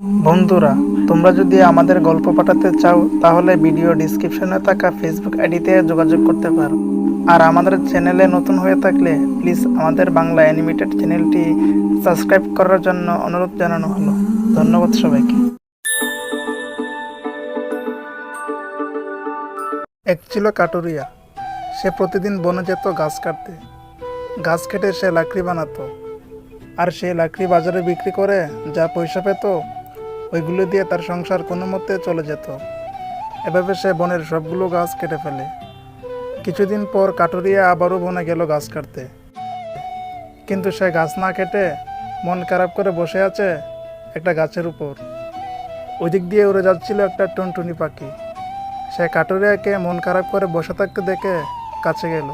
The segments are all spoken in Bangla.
বন্ধুরা, তোমরা যদি আমাদের গল্প পাঠাতে চাও, তাহলে ভিডিও ডিসক্রিপশনে থাকা ফেসবুক আইডিতে যোগাযোগ করতে পারো। আর আমাদের চ্যানেলে নতুন হয়ে থাকলে প্লিজ আমাদের বাংলা অ্যানিমেটেড চ্যানেলটি সাবস্ক্রাইব করার জন্য অনুরোধ জানানো হলো। ধন্যবাদ সবাইকে। এক ছিল কাটুরিয়া। সে প্রতিদিন বনে যেত গাছ কাটতে। গাছ কেটে সে লাকড়ি বানাতো। আর সে লাকড়ি বাজারে বিক্রি করে যা পয়সা পেত ওইগুলো দিয়ে তার সংসার কোনো মতে চলে যেত। এভাবে সে বনের সবগুলো গাছ কেটে ফেলে। কিছুদিন পর কাটুরিয়া আবারও বনে গেল গাছ কাটতে। কিন্তু সে গাছ না কেটে মন খারাপ করে বসে আছে একটা গাছের উপর। ওই দিক দিয়ে উড়ে যাচ্ছিল একটা টুনটুনি পাখি। সে কাটুরিয়াকে মন খারাপ করে বসে থাকতে দেখে কাছে গেল।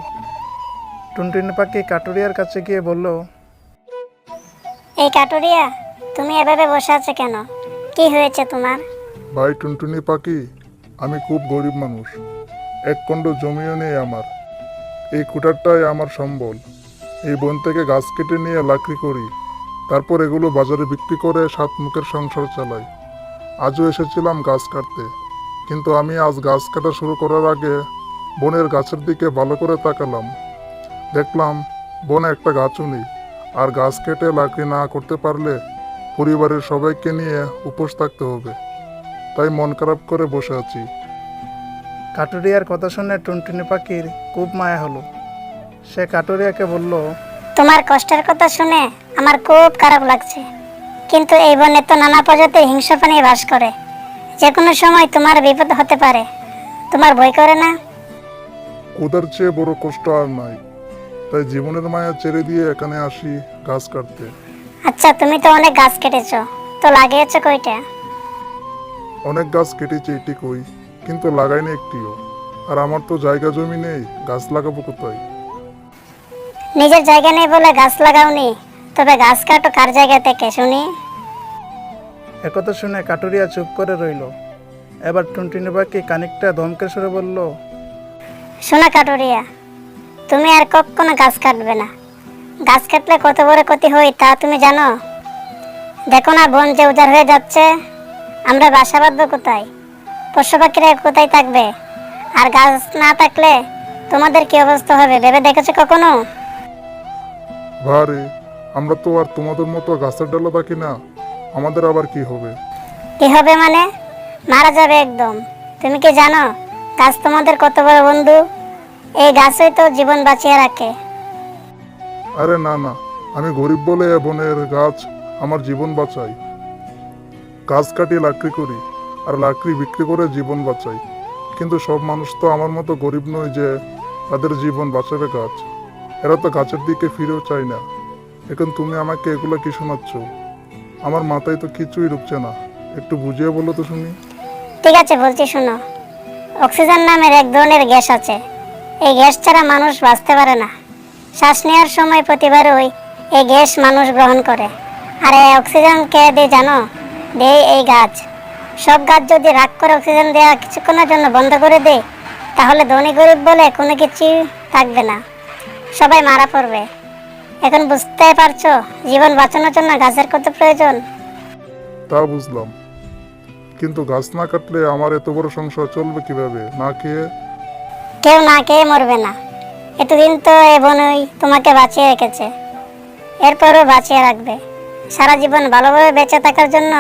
টুনটুনি পাখি কাটুরিয়ার কাছে গিয়ে বলল, এই কাটুরিয়া, তুমি এভাবে বসে আছো কেন? কি হয়েছে তোমার? ভাই টুনটুনি পাখি, আমি খুব গরিব মানুষ। এক খণ্ড জমিও নেই আমার। এই কুটারটাই আমার সম্বল। এই বন থেকে গাছ কেটে নিয়ে লাকড়ি করি। তারপর এগুলো বাজারে বিক্রি করে সাত মুখের সংসার চালাই। আজও এসেছিলাম গাছ কাটতে। কিন্তু আমি আজ গাছ কাটা শুরু করার আগে বনের গাছের দিকে ভালো করে তাকালাম। দেখলাম বনে একটা গাছও নেই। আর গাছ কেটে লাকড়ি না করতে পারলে পরিবারের সবাইকে নিয়ে উপোস থাকতে হবে। তাই মন খারাপ করে বসে আছি। কাটুরিয়ার কথা শুনে টুনটুনি পাখির খুব মায়া হলো। সে কাটুরিয়াকে বলল তোমার কষ্টের কথা শুনে আমার খুব খারাপ লাগছে। কিন্তু এই বনে তো নানা প্রজাতির হিংস্র প্রাণী বাস করে। যে কোনো সময় তোমার বিপদ হতে পারে। তোমার ভয় করে না? কোদার চেয়ে বড় কষ্ট আর নাই। তাই জীবনের মায়া ছেড়ে দিয়ে এখানে আসি গাছ কাটতে। আচ্ছা তুমি তো অনেক গাছ কেটেছো। তো লাগিয়েছো কইটা? অনেক গাছ কেটেছি এটি কই কিন্তু লাগাইনি একটিও। আর আমার তো জায়গা জমি নেই গাছ লাগাবো কোথায়? নিজের জায়গা নেই বলে গাছ লাগাওনি তবে গাছ কাটো কার জায়গা থেকে শুনি? একথা শুনে কাটুরিয়া চুপ করে রইল। এবার টুনটুনি পাখি খানিকটা ধমকে সরে বলল শোনা কাটুরিয়া তুমি আর কখনো গাছ কাটবে না। গাছ কাটলে কত বড় ক্ষতি হয় তা তুমি জানো? দেখো না বন যে উজাড় হয়ে যাচ্ছে আমরা বাসা বাঁধবো কোথায়? পশু পাখিরা কোথায় থাকবে? আর গাছ না থাকলে তোমাদের কি অবস্থা হবে ভেবে দেখেছ কখনো? ভারে আমরা তো আর তোমাদের মতো গাছের ডালা থাকি না। আমাদের আবার কি হবে? কি হবে মানে? মারা যাবে একদম। তুমি কি জানো গাছ তোমাদের কত বড় বন্ধু? এই গাছই তো জীবন বাঁচিয়ে রাখে। আরে না না, আমি গরিব বলে বনের গাছ আমার জীবন বাঁচাই। গাছ কাটি, লাকড়ি করি, আর লাকড়ি বিক্রি করে জীবন বাঁচাই। কিন্তু সব মানুষ তো আমার মতো গরিব নয় যে তাদের জীবন বাঁচাবে গাছ। এরা তো গাছের দিকে ফিরেও চায় না। এখন তুমি আমাকে এগুলো কি শোনাচ্ছ? আমার মাথায় তো কিছুই ঢুকছে না। একটু বুঝিয়ে বলো তো শুনি। ঠিক আছে, বলছি শোনো। অক্সিজেন নামের এক ধরনের গ্যাস আছে। এই গ্যাস ছাড়া মানুষ বাঁচতে পারে না। শ্বাস নেওয়ার সময় প্রতিবারই এই গ্যাস মানুষ গ্রহণ করে। আর এই অক্সিজেন কে দেয় জানো? দেয় এই গাছ। সব গাছ যদি রাগ করে অক্সিজেন দেওয়া কিছুক্ষণের জন্য বন্ধ করে দেয় তাহলে ধনী গরিব বলে কোনো কিছুই থাকবে না। সবাই মারা পড়বে। এখন বুঝতে পারছ জীবন বাঁচানোর জন্য গাছের কত প্রয়োজন? তা বুঝলাম। কিন্তু গাছ না কাটলে আমার এত বড় সংসার চলবে কীভাবে? না খেয়ে কেউ না খেয়ে মরবে না। এতদিন তো এ বোনই তোমাকে বাঁচিয়ে রেখেছে। এরপরও বাঁচিয়ে রাখবে। সারা জীবন ভালোভাবে বেঁচে থাকার জন্য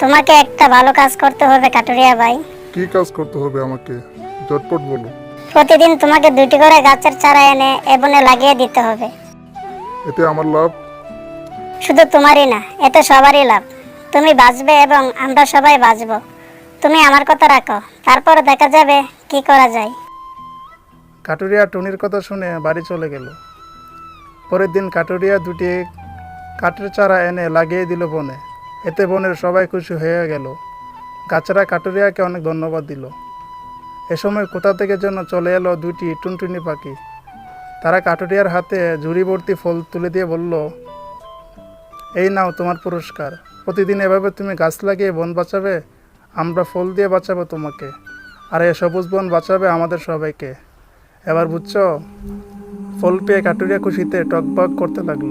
তোমাকে একটা ভালো কাজ করতে হবে কাটুরিয়া ভাই। কি কাজ করতে হবে আমাকে? ঝটপট বলো। প্রতিদিন তোমাকে দুটি করে গাছের চারা এনে এ বনে লাগিয়ে দিতে হবে। এতে আমার লাভ? শুধু তোমারই না এতে সবারই লাভ। তুমি বাঁচবে এবং আমরা সবাই বাঁচবো। তুমি আমার কথা রাখো তারপর দেখা যাবে কি করা যায়। কাটুরিয়া টুনির কথা শুনে বাড়ি চলে গেল। পরের দিন কাটুরিয়া দুটি কাঠের চারা এনে লাগিয়ে দিল বনে। এতে বনের সবাই খুশি হয়ে গেল। গাছেরা কাটুরিয়াকে অনেক ধন্যবাদ দিল। এ সময় কোথা থেকে যেন চলে এলো দুটি টুনটুনি পাখি। তারা কাটুরিয়ার হাতে ঝুড়ি ভর্তি ফল তুলে দিয়ে বলল, এই নাও তোমার পুরস্কার। প্রতিদিন এভাবে তুমি গাছ লাগিয়ে বন বাঁচাবে, আমরা ফল দিয়ে বাঁচাবো তোমাকে। আর এ সবুজ বন বাঁচাবে আমাদের সবাইকে। এবার বুঝছ? ফল পেয়ে কাটুরিয়া খুশিতে টকবক করতে লাগল।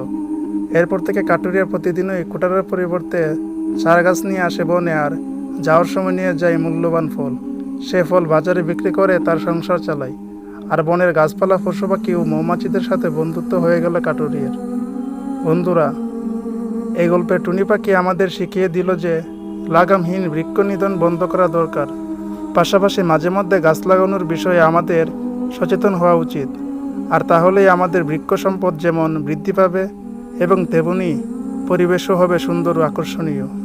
এরপর থেকে কাটুরিয়া প্রতিদিনই কুটারের পরিবর্তে চারা গাছ নিয়ে আসে বনে আর যাওয়ার সময় নিয়ে যায় মূল্যবান ফল। সে ফল বাজারে বিক্রি করে তার সংসার চালায়। আর বনের গাছপালা পশু পাখি ও মৌমাছিদের সাথে বন্ধুত্ব হয়ে গেল কাটুরিয়ার। বন্ধুরা, এই গল্পে টুনি পাখি আমাদের শিখিয়ে দিল যে লাগামহীন বৃক্ষ নিধন বন্ধ করা দরকার। পাশাপাশি মাঝে মধ্যে গাছ লাগানোর বিষয়ে আমাদের সচেতন হওয়া উচিত। আর তাহলেই আমাদের বৃক্ষ সম্পদ যেমন বৃদ্ধি পাবে এবং তেমনি পরিবেশও হবে সুন্দর ও আকর্ষণীয়।